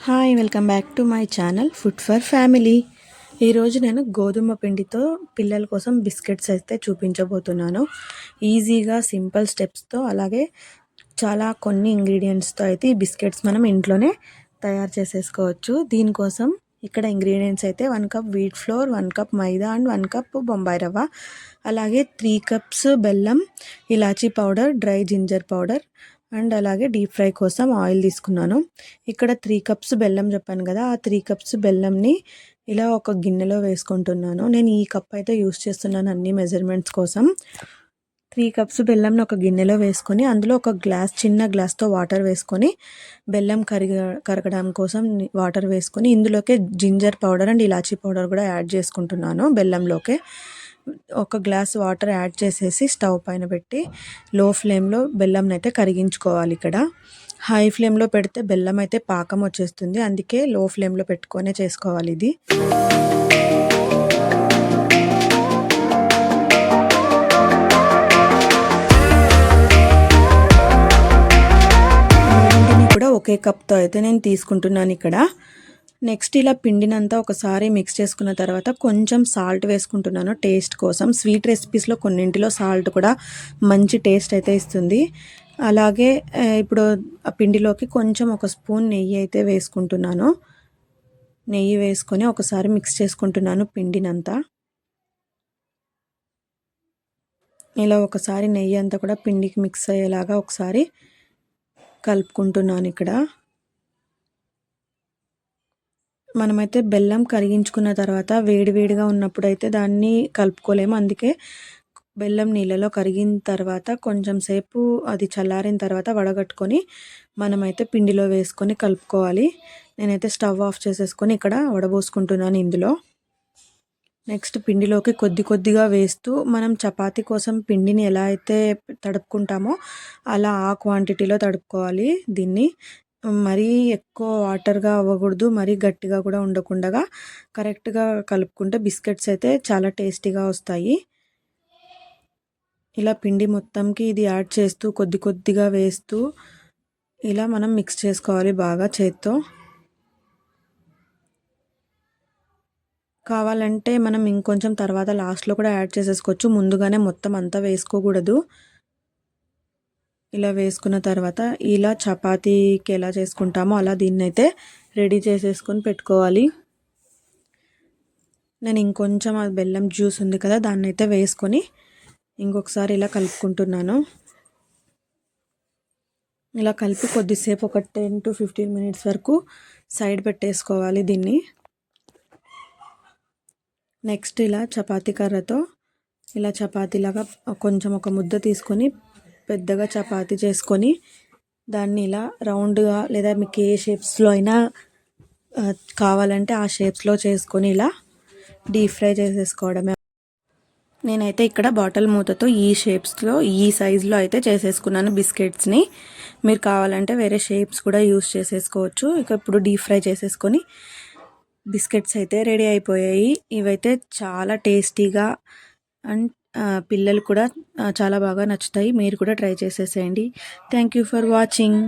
Hi welcome back to my channel food for family ఈరోజు నేను గోధుమ పిండితో పిల్లల కోసం బిస్కెట్స్ అయితే చూపించబోతున్నాను. ఈజీగా సింపుల్ స్టెప్స్తో అలాగే చాలా కొన్ని ఇంగ్రీడియంట్స్తో అయితే ఈ బిస్కెట్స్ మనం ఇంట్లోనే తయారు చేసేసుకోవచ్చు. దీనికోసం ఇక్కడ ఇంగ్రీడియంట్స్ అయితే one cup wheat flour one cup maida and one cup Bombay rava అలాగే త్రీ కప్స్ బెల్లం ఇలాచీ powder dry ginger powder and అలాగే డీప్ ఫ్రై కోసం ఆయిల్ తీసుకున్నాను. ఇక్కడ త్రీ కప్స్ బెల్లం చెప్పాను కదా ఆ త్రీ కప్స్ బెల్లంని ఇలా ఒక గిన్నెలో వేసుకుంటున్నాను. నేను ఈ కప్ అయితే యూస్ చేస్తున్నాను అన్ని మెజర్మెంట్స్ కోసం. త్రీ కప్స్ బెల్లంని ఒక గిన్నెలో వేసుకొని అందులో ఒక గ్లాస్ చిన్న గ్లాస్తో వాటర్ వేసుకొని బెల్లం కరిగ కరగడం కోసం వాటర్ వేసుకొని ఇందులోకే ginger powder and elaichi powder కూడా యాడ్ చేసుకుంటున్నాను బెల్లంలోకే. ఒక గ్లాస్ వాటర్ యాడ్ చేసేసి స్టవ్ పైన పెట్టి లో ఫ్లేమ్లో బెల్లం అయితే కరిగించుకోవాలి ఇక్కడ. హై ఫ్లేమ్లో పెడితే బెల్లం అయితే పాకం వచ్చేస్తుంది. అందుకే లో ఫ్లేమ్లో పెట్టుకొనే చేసుకోవాలి ఇది. కూడా ఒకే కప్తో అయితే నేను తీసుకుంటున్నాను ఇక్కడ. నెక్స్ట్ ఇలా పిండినంతా ఒకసారి మిక్స్ చేసుకున్న తర్వాత కొంచెం సాల్ట్ వేసుకుంటున్నాను టేస్ట్ కోసం. స్వీట్ రెసిపీస్లో కొన్నింటిలో సాల్ట్ కూడా మంచి టేస్ట్ అయితే ఇస్తుంది. అలాగే ఇప్పుడు ఆ పిండిలోకి కొంచెం ఒక స్పూన్ నెయ్యి అయితే వేసుకుంటున్నాను. నెయ్యి వేసుకొని ఒకసారి మిక్స్ చేసుకుంటున్నాను పిండినంతా. ఇలా ఒకసారి నెయ్యి అంతా కూడా పిండికి మిక్స్ అయ్యేలాగా ఒకసారి కలుపుకుంటున్నాను ఇక్కడ. మనమైతే బెల్లం కరిగించుకున్న తర్వాత వేడివేడిగా ఉన్నప్పుడు అయితే దాన్ని కలుపుకోలేము. అందుకే బెల్లం నీళ్ళలో కరిగిన తర్వాత కొంచెం సేపు అది చల్లారిన తర్వాత వడగట్టుకొని మనమైతే పిండిలో వేసుకొని కలుపుకోవాలి. నేనైతే స్టవ్ ఆఫ్ చేసేసుకొని ఇక్కడ వడబోసుకుంటున్నాను ఇందులో. నెక్స్ట్ పిండిలోకి కొద్ది కొద్దిగా వేస్తూ మనం చపాతీ కోసం పిండిని ఎలా అయితే తడుపుకుంటామో అలా ఆ క్వాంటిటీలో తడుపుకోవాలి దీన్ని. మరీ ఎక్కువ వాటర్గా అవ్వకూడదు మరీ గట్టిగా కూడా ఉండకుండా కరెక్ట్గా కలుపుకుంటే బిస్కెట్స్ అయితే చాలా టేస్టీగా వస్తాయి. ఇలా పిండి మొత్తంకి ఇది యాడ్ చేస్తూ కొద్ది కొద్దిగా వేస్తూ ఇలా మనం మిక్స్ చేసుకోవాలి బాగా చేత్తో. కావాలంటే మనం ఇంకొంచెం తర్వాత లాస్ట్లో కూడా యాడ్ చేసేసుకోవచ్చు ముందుగానే మొత్తం అంతా వేసుకోకూడదు. ఇలా వేసుకున్న తర్వాత ఇలా చపాతీకి ఎలా చేసుకుంటామో అలా దీన్ని అయితే రెడీ చేసేసుకొని పెట్టుకోవాలి. నేను ఇంకొంచెం ఆ బెల్లం జ్యూస్ ఉంది కదా దాన్ని అయితే వేసుకొని ఇంకొకసారి ఇలా కలుపుకుంటున్నాను. ఇలా కలిపి కొద్దిసేపు ఒక టెన్ టు ఫిఫ్టీన్ మినిట్స్ వరకు సైడ్ పెట్టేసుకోవాలి దీన్ని. నెక్స్ట్ ఇలా చపాతీ కర్రతో ఇలా చపాతీలాగా కొంచెం ఒక ముద్ద తీసుకొని పెద్దగా చపాతి చేసుకొని దాన్ని ఇలా రౌండ్గా లేదా మీకు ఏ షేప్స్లో అయినా కావాలంటే ఆ షేప్స్లో చేసుకొని ఇలా డీప్ ఫ్రై చేసేసుకోవడమే. నేనైతే ఇక్కడ బాటిల్ మూతతో ఈ షేప్స్లో ఈ సైజులో అయితే చేసేసుకున్నాను బిస్కెట్స్ని. మీరు కావాలంటే వేరే షేప్స్ కూడా యూస్ చేసేసుకోవచ్చు. ఇక ఇప్పుడు డీప్ ఫ్రై చేసేసుకొని బిస్కెట్స్ అయితే రెడీ అయిపోయాయి. ఇవైతే చాలా టేస్టీగా అండ్ పిల్లలు కూడా చాలా బాగా నచ్చుతాయి. మీరు కూడా ట్రై చేసేసేయండి. Thank you for watching